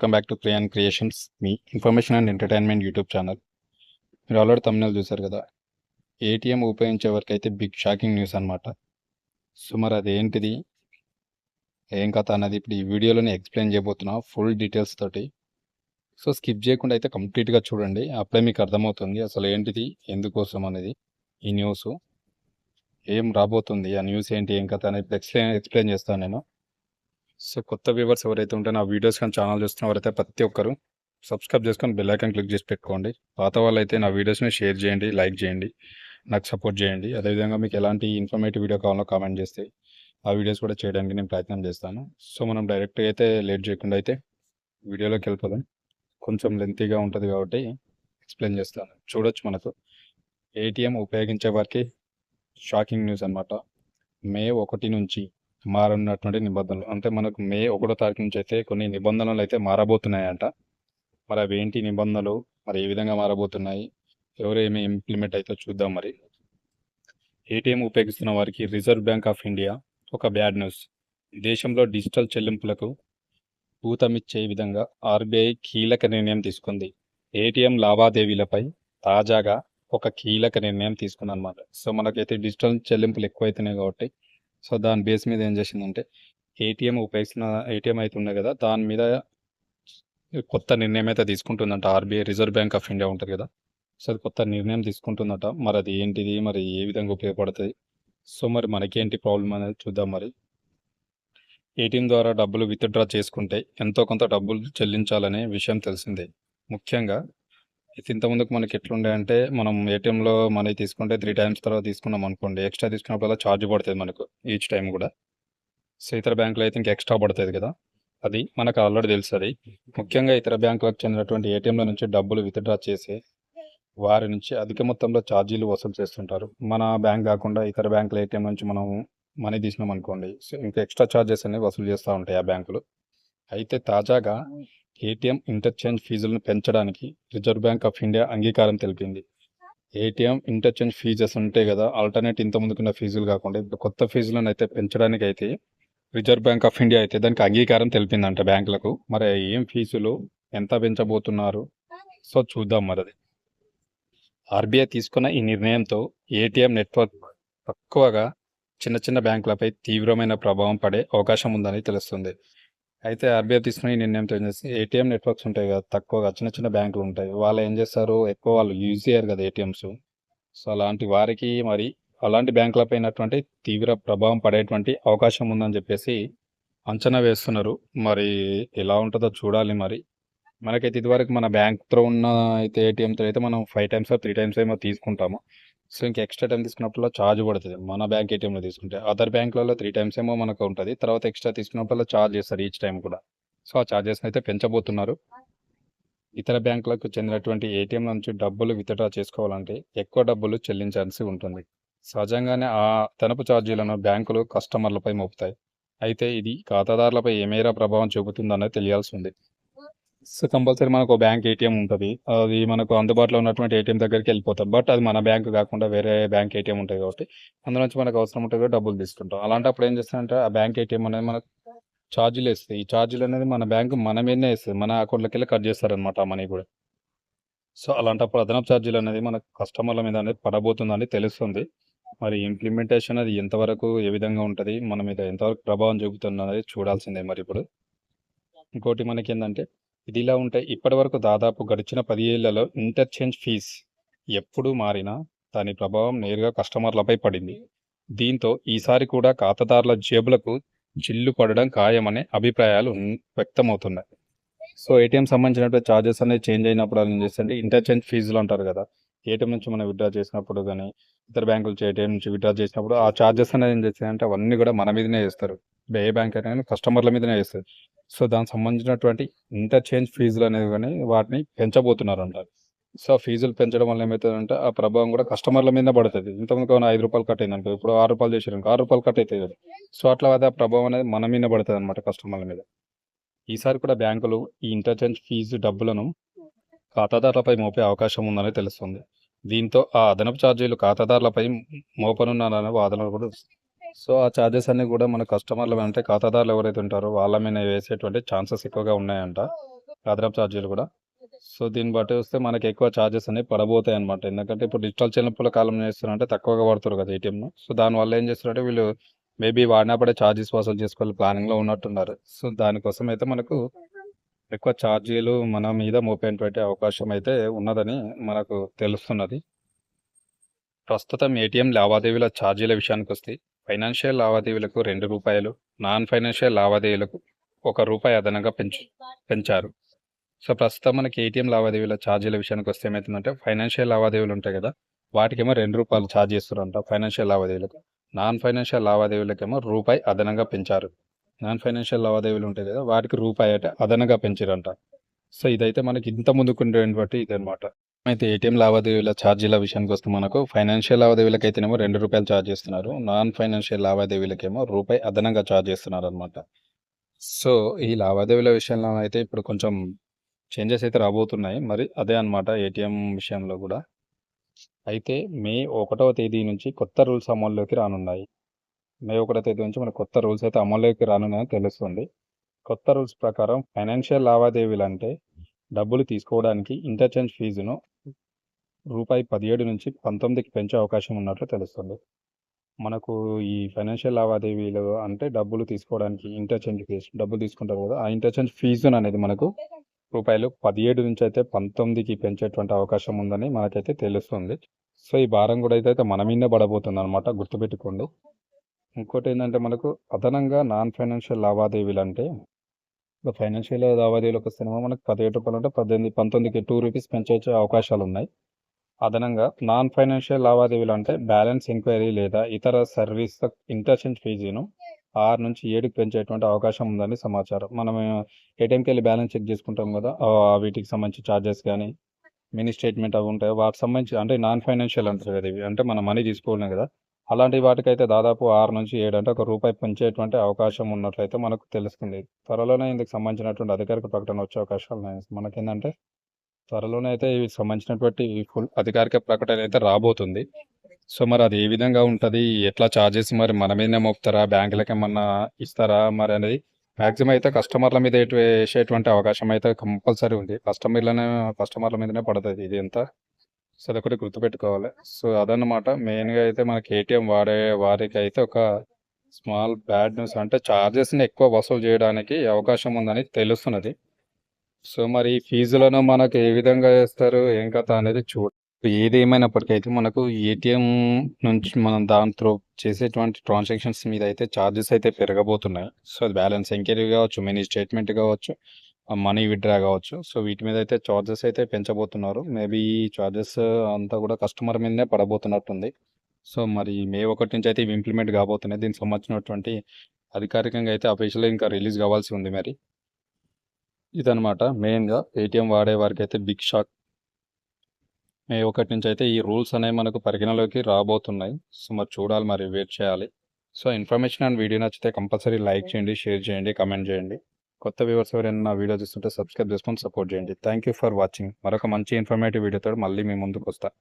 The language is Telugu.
Welcome back to క్రియాన్ creations me information and entertainment YouTube channel మీరు ఆల్రెడీ తమిళ చూసారు కదా? ఏటీఎం ఉపయోగించే వరకు అయితే బిగ్ షాకింగ్ న్యూస్ అనమాట సో మరి అదేంటిది? ఏం కథ అన్నది ఇప్పుడు ఈ వీడియోలోనే ఎక్స్ప్లెయిన్ చేయబోతున్నా ఫుల్ డీటెయిల్స్ తోటి. సో స్కిప్ చేయకుండా అయితే కంప్లీట్గా చూడండి అప్పుడే మీకు అర్థమవుతుంది అసలు ఏంటిది ఎందుకోసం అనేది ఈ న్యూస్ ఏం రాబోతుంది ఆ న్యూస్ ఏంటి ఏం కథ అనేది ఎక్స్ప్లెయిన్ ఎక్స్ప్లెయిన్ చేస్తాను నేను. సో కొత్త వ్యూవర్స్ ఎవరైతే ఉంటే నా వీడియోస్ కానీ ఛానల్ చూస్తున్నవారైతే ప్రతి ఒక్కరు సబ్స్క్రైబ్ చేసుకొని బెల్ ఐకాన్ క్లిక్ చేసి పెట్టుకోండి. పాత వాళ్ళు అయితే నా వీడియోస్ని షేర్ చేయండి లైక్ చేయండి నాకు సపోర్ట్ చేయండి. అదేవిధంగా మీకు ఎలాంటి ఇన్ఫర్మేటివ్ వీడియో కావాలో కామెంట్ చేస్తే ఆ వీడియోస్ కూడా చేయడానికి నేను ప్రయత్నం చేస్తాను. సో మనం డైరెక్ట్గా అయితే లేట్ చేయకుండా అయితే వీడియోలోకి వెళ్ళిపోదాం. కొంచెం లెంతీగా ఉంటుంది కాబట్టి ఎక్స్ప్లెయిన్ చేస్తాను. చూడొచ్చు మనకు. ఏటీఎం ఉపయోగించే వారికి షాకింగ్ న్యూస్ అనమాట మే ఒకటి నుంచి మారనున్నటువంటి నిబంధనలు. అంటే మనకు మే ఒకటో తారీఖు నుంచి అయితే కొన్ని నిబంధనలు అయితే మారబోతున్నాయంట. మరి అవి ఏంటి నిబంధనలు? మరి ఏ విధంగా మారబోతున్నాయి? ఎవరేమి ఇంప్లిమెంట్ అయితే చూద్దాం మరి. ఏటీఎం ఉపయోగిస్తున్న వారికి రిజర్వ్ బ్యాంక్ ఆఫ్ ఇండియా ఒక బ్యాడ్ న్యూస్ దేశంలో డిజిటల్ చెల్లింపులకు ఊతమిచ్చే విధంగా ఆర్బీఐ కీలక నిర్ణయం తీసుకుంది. ఏటీఎం లావాదేవీలపై తాజాగా ఒక కీలక నిర్ణయం తీసుకుందనమాట సో మనకైతే డిజిటల్ చెల్లింపులు ఎక్కువైతున్నాయి కాబట్టి సో దాని బేస్ మీద ఏం చేసిందంటే ఏటీఎం ఉపయోగిస్తున్న ఏటీఎం అయితే ఉన్నాయి కదా దాని మీద కొత్త నిర్ణయం అయితే తీసుకుంటుందంట. RBI Reserve Bank of India ఉంటుంది కదా సో అది కొత్త నిర్ణయం తీసుకుంటుందట. మరి అది ఏంటిది మరి ఏ విధంగా ఉపయోగపడుతుంది? సో మరి మనకేంటి ప్రాబ్లం అనేది చూద్దాం మరి. ఏటీఎం ద్వారా డబ్బులు విత్డ్రా చేసుకుంటే ఎంతో కొంత డబ్బులు చెల్లించాలనే విషయం తెలిసిందే. ముఖ్యంగా ఇది ఇంతకుముందుకు మనకి ఎట్లుండే అంటే మనం ఏటీఎంలో మనీ తీసుకుంటే త్రీ టైమ్స్ తర్వాత తీసుకున్నాం అనుకోండి. ఎక్స్ట్రా తీసుకున్నప్పుడు ఛార్జ్ పడుతుంది మనకు ఈచ్ టైం కూడా. సో ఇతర బ్యాంకులో అయితే ఇంకా ఎక్స్ట్రా పడుతుంది కదా. అది మనకు ఆల్రెడీ తెలుసు అది. ముఖ్యంగా ఇతర బ్యాంకులకు చెందినటువంటి ఏటీఎంల నుంచి డబ్బులు విత్డ్రా చేసి వారి నుంచి అధిక మొత్తంలో ఛార్జీలు వసూలు చేస్తుంటారు. మన బ్యాంక్ కాకుండా ఇతర బ్యాంకుల ఏటీఎం నుంచి మనం మనీ తీసినాం అనుకోండి. సో ఇంకా ఎక్స్ట్రా ఛార్జెస్ అనేవి వసూలు చేస్తూ ఉంటాయి ఆ బ్యాంకులు. అయితే తాజాగా ఏటీఎం ఇంటర్చేంజ్ ఫీజులను పెంచడానికి రిజర్వ్ బ్యాంక్ ఆఫ్ ఇండియా అంగీకారం తెలిపింది. ఏటీఎం ఇంటర్చేంజ్ ఫీజెస్ ఉంటాయి కదా ఆల్టర్నేట్ ఇంత ముందుకున్న ఫీజులు కాకుండా ఇప్పుడు కొత్త ఫీజులను అయితే పెంచడానికి అయితే రిజర్వ్ బ్యాంక్ ఆఫ్ ఇండియా అయితే దానికి అంగీకారం తెలిపిందంట బ్యాంకులకు. మరి ఏం ఫీజులు ఎంత పెంచబోతున్నారు? సో చూద్దాం మరి అది ఆర్బీఐ తీసుకున్న ఈ నిర్ణయంతో ఏటీఎం నెట్వర్క్ తక్కువగా చిన్న చిన్న బ్యాంకులపై తీవ్రమైన ప్రభావం పడే అవకాశం ఉందని తెలుస్తుంది. అయితే ఆర్బీఐ తీసుకునే నిర్ణయంతో ఏం చేస్తే ఏటీఎం నెట్వర్క్స్ ఉంటాయి కదా తక్కువగా చిన్న చిన్న బ్యాంకులు ఉంటాయి. వాళ్ళు ఏం చేస్తారు? ఎక్కువ వాళ్ళు యూజ్ చేయరు కదా ఏటీఎంస్ సో అలాంటి వారికి మరి అలాంటి బ్యాంకులపైనటువంటి తీవ్ర ప్రభావం పడేటువంటి అవకాశం ఉందని చెప్పేసి అంచనా వేస్తున్నారు. మరి ఎలా ఉంటుందో చూడాలి మరి. మనకైతే ఇదివరకు మన బ్యాంక్తో ఉన్న అయితే ఏటీఎంతో అయితే మనం ఫైవ్ టైమ్స్ త్రీ టైమ్స్ ఏమో తీసుకుంటాము. సో ఇంకా ఎక్స్ట్రా టైం తీసుకున్నప్పుడు ఛార్జ్ పడుతుంది. మన బ్యాంక్ ఏటీఎంలో తీసుకుంటే. అదర్ బ్యాంకులలో త్రీ టైమ్స్ ఏమో మనకు ఉంటుంది. తర్వాత ఎక్స్ట్రా తీసుకున్నప్పుడు ఛార్జ్ చేస్తారు ఈచ్ టైం కూడా. సో ఆ చార్జెస్ అయితే పెంచబోతున్నారు. ఇతర బ్యాంకులకు చెందినటువంటి ఏటీఎం నుంచి డబ్బులు విత్డ్రా చేసుకోవాలంటే ఎక్కువ డబ్బులు చెల్లించాల్సి ఉంటుంది. సహజంగానే ఆ తనపు ఛార్జీలను బ్యాంకులు కస్టమర్లపై మోపుతాయి. అయితే ఇది ఖాతాదారులపై ఏ మేర ప్రభావం చూపుతుందనేది తెలియాల్సి ఉంది. సో కంపల్సరీ మనకు బ్యాంక్ ఏటీఎం ఉంటుంది. అది మనకు అందుబాటులో ఉన్నటువంటి ఏటీఎం దగ్గరికి వెళ్ళిపోతాం. బట్ అది మన బ్యాంక్ కాకుండా వేరే బ్యాంక్ ఏటీఎం ఉంటుంది కాబట్టి అందులో నుంచి మనకు అవసరం ఉంటుంది డబ్బులు తీసుకుంటాం. అలాంటప్పుడు ఏం చేస్తారంటే ఆ బ్యాంక్ ఏటీఎం అనేది మనకు ఛార్జీలు వేస్తాయి ఈ ఛార్జీలు అనేది మన బ్యాంక్ మన మీదనే వేస్తుంది. మన అకౌంట్లోకి వెళ్ళి కట్ చేస్తారనమాట ఆ మనీ కూడా. సో అలాంటప్పుడు అదనపు ఛార్జీలు అనేది మన కస్టమర్ల మీద అనేది పడబోతుందని తెలుస్తుంది. మరి ఇంప్లిమెంటేషన్ అది ఎంతవరకు ఏ విధంగా ఉంటుంది? మన మీద ఎంతవరకు ప్రభావం చూపుతుంది అనేది చూడాల్సిందే మరి ఇప్పుడు. ఇంకోటి మనకి ఏంటంటే ఇదిలా ఉంటే ఇప్పటి వరకు దాదాపు గడిచిన పది ఏళ్ళలో ఇంటర్చేంజ్ ఫీజ్ ఎప్పుడు మారినా దాని ప్రభావం నేరుగా కస్టమర్లపై పడింది. దీంతో ఈసారి కూడా ఖాతాదారుల జేబులకు చిల్లు పడడం ఖాయమనే అభిప్రాయాలు వ్యక్తమవుతున్నాయి. సో ఏటీఎం సంబంధించినటువంటి ఛార్జెస్ అనేది చేంజ్ అయినప్పుడు ఏం చేస్తే ఇంటర్చేంజ్ ఫీజులు అంటారు కదా. ఏటీఎం నుంచి మనం విత్డ్రా చేసినప్పుడు కానీ ఇతర బ్యాంకుల నుంచి ఏటీఎం నుంచి విత్డ్రా చేసినప్పుడు ఆ ఛార్జెస్ అనేది ఏం చేస్తాయంటే అవన్నీ కూడా మన మీదనే వేస్తారు. ఏ బ్యాంక్ అయినా కస్టమర్ల మీదనే వేస్తారు. సో దానికి సంబంధించినటువంటి ఇంటర్చేంజ్ ఫీజులు అనేవి కానీ వాటిని పెంచబోతున్నారు అంటారు సో ఫీజులు పెంచడం వల్ల ఏమవుతుందంటే ఆ ప్రభావం కూడా కస్టమర్ల మీద పడుతుంది. ఇంతకుముందు ఏమైనా ఐదు రూపాయలు కట్ అయింది అనుకో ఇప్పుడు ఆరు రూపాయలు చేసారు ఆరు రూపాయలు కట్ అవుతుంది సో అట్లా అది ఆ ప్రభావం అనేది మన మీద పడుతుంది అనమాట కస్టమర్ల మీద. ఈసారి కూడా బ్యాంకులు ఈ ఇంటర్చేంజ్ ఫీజు డబ్బులను ఖాతాదారులపై మోపే అవకాశం ఉందని తెలుస్తుంది. దీంతో ఆ అదనపు ఛార్జీలు ఖాతాదారులపై మోపనున్నారనే వాదనలు కూడా సో ఆ ఛార్జెస్ అన్ని కూడా మన కస్టమర్లు అంటే ఖాతాదారులు ఎవరైతే ఉంటారో వాళ్ళ మీద వేసేటువంటి ఛాన్సెస్ ఎక్కువగా ఉన్నాయంట. అదనపు ఛార్జీలు కూడా. సో దీన్ని బట్టి వస్తే మనకి ఎక్కువ ఛార్జెస్ అనేవి పడబోతాయి అనమాట ఎందుకంటే ఇప్పుడు డిజిటల్ చెల్లింపుల కాలం చేస్తున్నారంటే తక్కువగా పడుతారు కదా ఏటీఎం సో దానివల్ల ఏం చేస్తారంటే వీళ్ళు మేబీ వాడినప్పుడే ఛార్జెస్ వసూలు చేసుకోవాలి ప్లానింగ్లో ఉన్నట్టున్నారు. సో దానికోసం అయితే మనకు ఎక్కువ ఛార్జీలు మన మీద మోపేటువంటి అవకాశం అయితే ఉన్నదని మనకు తెలుస్తున్నది. ప్రస్తుతం ఏటీఎం లావాదేవీల ఛార్జీల విషయానికి వస్తే ఫైనాన్షియల్ లావాదేవీలకు రెండు రూపాయలు నాన్ ఫైనాన్షియల్ లావాదేవీలకు ఒక రూపాయి అదనంగా పెంచు పెంచారు. సో ప్రస్తుతం మనకి ఏటీఎం లావాదేవీల ఛార్జీల విషయానికి వస్తే ఏమవుతుందంటే ఫైనాన్షియల్ లావాదేవీలు ఉంటాయి కదా వాటికేమో రెండు రూపాయలు ఛార్జ్ చేస్తారంట ఫైనాన్షియల్ లావాదేవీలకు. నాన్ ఫైనాన్షియల్ లావాదేవీలకేమో రూపాయి అదనంగా పెంచారు. నాన్ ఫైనాన్షియల్ లావాదేవీలు ఉంటాయి కదా వాటికి రూపాయి అంటే అదనంగా పెంచారంట. సో ఇదైతే మనకి ఇంత ముందుకుండేటువంటి ఇదనమాట అయితే ఏటీఎం లావాదేవీల ఛార్జీల విషయానికి వస్తే మనకు ఫైనాన్షియల్ లావాదేవీలకు అయితేనేమో రెండు రూపాయలు ఛార్జ్ చేస్తున్నారు. నాన్ ఫైనాన్షియల్ లావాదేవీలకేమో రూపాయి అదనంగా ఛార్జ్ చేస్తున్నారు అనమాట సో ఈ లావాదేవీల విషయంలో అయితే ఇప్పుడు కొంచెం చేంజెస్ అయితే రాబోతున్నాయి. మరి అదే అనమాట ఏటీఎం విషయంలో కూడా. అయితే మే ఒకటవ తేదీ నుంచి కొత్త రూల్స్ అమల్లోకి రానున్నాయి. మే ఒకటో తేదీ నుంచి మనకు కొత్త రూల్స్ అయితే అమల్లోకి రానున్నాయని తెలుస్తుంది. కొత్త రూల్స్ ప్రకారం ఫైనాన్షియల్ లావాదేవీలు అంటే డబ్బులు తీసుకోవడానికి ఇంటర్చేంజ్ ఫీజును రూపాయి పదిహేడు నుంచి పంతొమ్మిదికి పెంచే అవకాశం ఉన్నట్లు తెలుస్తుంది. మనకు ఈ ఫైనాన్షియల్ లావాదేవీలు అంటే డబ్బులు తీసుకోవడానికి ఇంటర్చేంజ్ ఫీజు డబ్బులు తీసుకుంటారు కదా ఆ ఇంటర్చేంజ్ ఫీజు అనేది మనకు రూపాయలు పదిహేడు నుంచి అయితే పంతొమ్మిదికి పెంచేటువంటి అవకాశం ఉందని మనకైతే తెలుస్తుంది. సో ఈ భారం కూడా అయితే మన మీద పడబోతుంది అనమాట గుర్తుపెట్టుకోండి. ఇంకోటి ఏంటంటే మనకు అదనంగా నాన్ ఫైనాన్షియల్ లావాదేవీలు అంటే ఇప్పుడు ఫైనాన్షియల్ లావాదేవీలకు వస్తేనేమో మనకు పదిహేడు రూపాయలు అంటే పద్దెనిమిది పంతొమ్మిదికి టూ రూపీస్ పెంచే అవకాశాలు ఉన్నాయి. అదనంగా నాన్ ఫైనాన్షియల్ లావాదేవీలు అంటే బ్యాలెన్స్ ఎంక్వైరీ లేదా ఇతర సర్వీస్ ఇంటర్చేంజ్ ఫీజును ఆరు నుంచి ఏడుకి పెంచేటువంటి అవకాశం ఉందని సమాచారం. మనం ఏటీఎంకి వెళ్ళి బ్యాలెన్స్ చెక్ చేసుకుంటాం కదా. వీటికి సంబంధించి ఛార్జెస్ కానీ మినీ స్టేట్మెంట్ అవి ఉంటాయి. వాటికి సంబంధించి అంటే నాన్ ఫైనాన్షియల్ అంటారు కదా ఇవి. అంటే మనం మనీ తీసుకోలేం కదా. అలాంటి వాటికైతే దాదాపు ఆరు నుంచి ఏడు అంటే ఒక రూపాయి పెంచేటువంటి అవకాశం ఉన్నట్లయితే మనకు తెలుస్తుంది. త్వరలోనే ఇందుకు సంబంధించినటువంటి అధికారిక ప్రకటన వచ్చే అవకాశాలు ఉన్నాయి మనకేంటంటే త్వరలోనే అయితే వీటికి సంబంధించినటువంటి ఫుల్ అధికారిక ప్రకటన అయితే రాబోతుంది. సో మరి అది ఏ విధంగా ఉంటుంది? ఎట్లా ఛార్జెస్ మరి మన మీదనే మోపుతారా? బ్యాంకులకు ఏమన్నా ఇస్తారా? మరి అనేది మ్యాక్సిమం అయితే కస్టమర్ల మీద వేసేటువంటి అవకాశం అయితే కంపల్సరీ ఉంది. కస్టమర్లనే కస్టమర్ల మీదనే పడుతుంది ఇది అంతా సో అదొకటి గుర్తుపెట్టుకోవాలి. సో అదన్నమాట. మెయిన్గా అయితే మనకి ఏటీఎం వాడే వారికి అయితే ఒక స్మాల్ బ్యాడ్ న్యూస్ అంటే ఛార్జెస్ని ఎక్కువ వసూలు చేయడానికి అవకాశం ఉందని తెలుస్తున్నది. సో మరి ఈ ఫీజులను మనకు ఏ విధంగా వేస్తారు? ఏం కథ అనేది చూ ఏది ఏమైనప్పటికైతే మనకు ఏటీఎం నుంచి మనం దాని త్రూ చేసేటువంటి ట్రాన్సాక్షన్స్ మీద అయితే ఛార్జెస్ అయితే పెరగబోతున్నాయి. సో బ్యాలెన్స్ ఎంక్వైరీ కావచ్చు మినీ స్టేట్మెంట్ కావచ్చు మనీ విత్డ్రా కావచ్చు. సో వీటి మీద అయితే చార్జెస్ అయితే పెంచబోతున్నారు. మేబీ ఈ ఛార్జెస్ అంతా కూడా కస్టమర్ మీదనే పడబోతున్నట్టుంది. సో మరి మే ఒకటి నుంచి అయితే ఇవి ఇంప్లిమెంట్ కాబోతున్నాయి. దీనికి సంబంధించినటువంటి అధికారికంగా అయితే అఫీషియల్ ఇంకా రిలీజ్ కావాల్సి ఉంది మరి. ఇదనమాట మెయిన్గా ఏటీఎం వాడే వారికి అయితే బిగ్ షాక్. మే ఒకటి నుంచి అయితే ఈ రూల్స్ అనేవి మనకు పరిగణలోకి రాబోతున్నాయి. సో మరి చూడాలి మరి వెయిట్ చేయాలి. సో ఇన్ఫర్మేషన్ అండ్ వీడియో నచ్చితే కంపల్సరీ లైక్ చేయండి షేర్ చేయండి కమెంట్ చేయండి. కొత్త వ్యూవర్స్ ఎవరైనా నా వీడియో చూస్తుంటే సబ్స్క్రైబ్ చేసుకొని సపోర్ట్ చేయండి. Thank you for watching. మరొక మంచి ఇన్ఫర్మేటివ్ వీడియోతో మళ్ళీ మీ ముందుకు వస్తాను